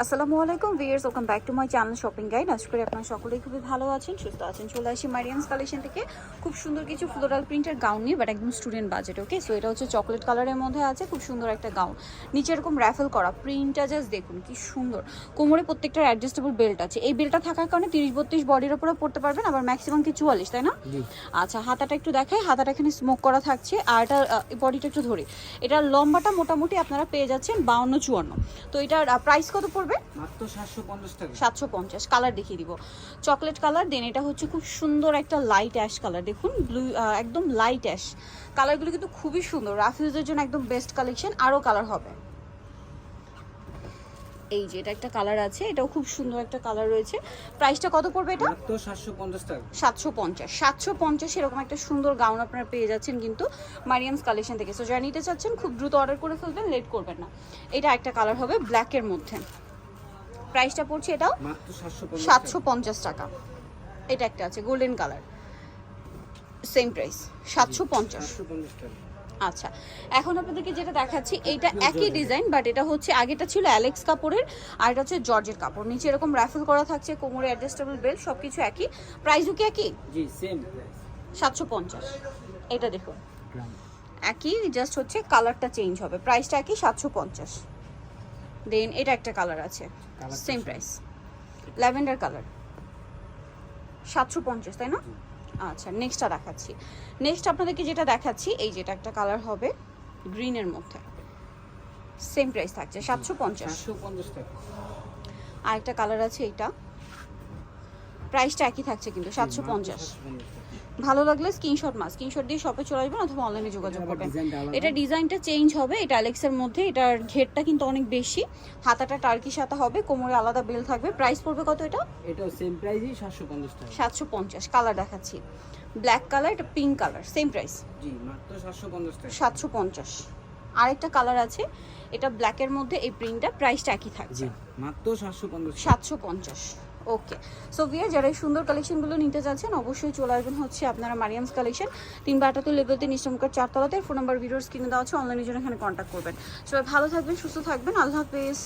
আসসালামু আলাইকুম viewers welcome back to my channel shopping guide. আশা করি আপনারা সকলেই খুবই ভালো আছেন সুস্থ আছেন। চলে আসি মারিয়ামস কালেকশন থেকে। খুব সুন্দর কিছু ফ্লোরাল প্রিন্টের গাউন নিয়ে বাট একদম স্টুডেন্ট বাজেট ওকে সো এটা হচ্ছে চকলেট কালারের মধ্যে আছে খুব সুন্দর একটা গাউন নিচে এরকম র্যাফেল করা প্রিন্টটা জাস্ট দেখুন কি সুন্দর। কোমরে প্রত্যেকটার অ্যাডজাস্টেবল বেল্ট আছে। এই বেল্টটা থাকার কারণে তিরিশ বত্রিশ বডির উপরে পড়তে পারবেন আবার ম্যাক্সিমাম কি চুয়াল্লিশ তাই না? আচ্ছা হাতাটা একটু দেখাই হাতাটা এখানে স্মোক করা থাকছে আর এটা বডিটা একটু ধরে। এটার লম্বাটা মোটামুটি আপনারা পেয়ে যাচ্ছেন বাউন্ন চুয়ান্ন। তো এটার প্রাইস কত পড়বে মাত্র সাতশো পঞ্চাশ টাকা। কালার দেখিয়ে দিব। চকলেট কালার দেন এটা হচ্ছে খুব সুন্দর একটা লাইট অ্যাশ কালার দেখুন ব্লু একদম লাইট অ্যাশ কালারগুলো কিন্তু খুবই সুন্দর রাফিউজের জন্য একদম বেস্ট কালেকশন আরও কালার হবে। এই যে এটা একটা কালার আছে এটাও খুব সুন্দর একটা কালার রয়েছে। প্রাইসটা কত পড়বে এটা? মাত্র টাকা। সাতশো পঞ্চাশ সাতশো পঞ্চাশ এরকম একটা সুন্দর গাউন আপনারা পেয়ে যাচ্ছেন কিন্তু মারিয়ামস কালেকশন থেকে। সো যারা নিতে চাচ্ছেন খুব দ্রুত অর্ডার করে ফেলবেন লেট করবেন না। এটা একটা কালার হবে ব্ল্যাকের মধ্যে। প্রাইসটা পড়ছে এটাও? সাতশো পঞ্চাশ টাকা। এটা একটা আছে গোল্ডেন কালার। সেম প্রাইস সাতশো পঞ্চাশ। আচ্ছা এখন আপনাদেরকে যেটা দেখাচ্ছি এইটা একই ডিজাইন বাট এটা হচ্ছে আগেটা ছিল অ্যালেক্স কাপড়ের আর এটা হচ্ছে জর্জের কাপড় নিচে এরকম র্যাফেল করা থাকছে কোমরে অ্যাডজাস্টেবল বেল্ট সব কিছু একই প্রাইসও কি একই? জি সেম সাতশো পঞ্চাশ। এটা দেখুন। একই জাস্ট হচ্ছে কালারটা চেঞ্জ হবে। প্রাইসটা একই সাতশো পঞ্চাশ। দেন এটা একটা কালার আছে। সেম প্রাইস ল্যাভেন্ডার কালার সাতশো পঞ্চাশ তাই না? আচ্ছা নেক্সটটা দেখাচ্ছি। নেক্সট আপনাদেরকে যেটা দেখাচ্ছি এই যেটা একটা কালার হবে গ্রিনের মধ্যে। সেম প্রাইস থাকছে সাতশো পঞ্চাশ। আর একটা কালার আছে এইটা। প্রাইসটা একই থাকছে কিন্তু সাতশো পঞ্চাশ। ভালো লাগলে স্ক্রিনশট মাস স্ক্রিনশট দিয়ে শপে চলে আসবেন অথবা অনলাইনে যোগাযোগ করবেন। এটা ডিজাইনটা চেঞ্জ হবে এটা অ্যালেক্সের মধ্যে এটার ঘেরটা কিন্তু অনেক বেশি। হাতাটা টার্কি সাথা হবে কোমরে আলাদা বেল থাকবে। প্রাইস পড়বে কত এটা? এটাও সেম প্রাইসই সাতশো পঞ্চাশ টাকা। সাতশো পঞ্চাশ কালার দেখাচ্ছি। ব্ল্যাক কালার এটা পিঙ্ক কালার সেম প্রাইস জি মাত্র সাতশো পঞ্চাশ টাকা। সাতশো পঞ্চাশ। আরেকটা কালার আছে এটা ব্ল্যাকের মধ্যে এই প্রিন্টটা প্রাইসটা একই থাকছে। জি মাত্র সাতশো পঞ্চাশ সাতশো পঞ্চাশ। ওকে সো ভিয়ার যারা এই সুন্দর কালেকশনগুলো নিতে চাচ্ছেন অবশ্যই চলে আসবেন হচ্ছে আপনারা মারিয়ামস কালেকশন তিন বা বাটাতুল লেভেল তিন ইস্টমকার চারতলাতে ফোন নাম্বার ভিডিওর স্ক্রিনে দেওয়া আছে অনলাইনের জন্য এখানে কন্ট্যাক্ট করবেন। সবাই ভালো থাকবেন, সুস্থ থাকবেন, আল্লাহ হাফেজ।